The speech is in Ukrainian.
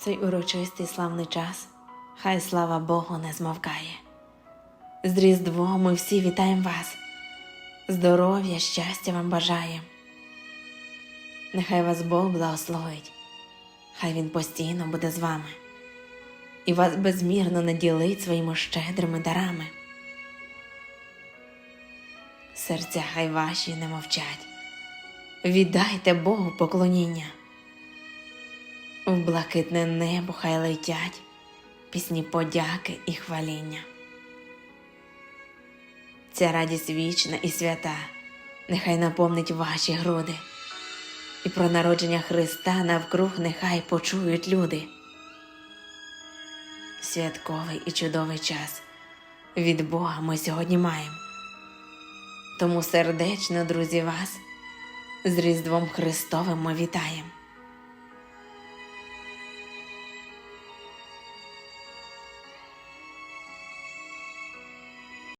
цей урочистий славний час, хай слава Богу не змовкає. З Різдвом ми всі вітаємо вас, здоров'я, щастя вам бажаєм. Нехай вас Бог благословить, хай Він постійно буде з вами і вас безмірно наділить своїми щедрими дарами. Серця хай ваші не мовчать, віддайте Богу поклоніння. В блакитне небо хай летять пісні подяки і хваління. Ця радість вічна і свята, нехай наповнить ваші груди, і про народження Христа навкруг нехай почують люди. Святковий і чудовий час від Бога ми сьогодні маємо. Тому сердечно, друзі, вас з Різдвом Христовим ми вітаємо.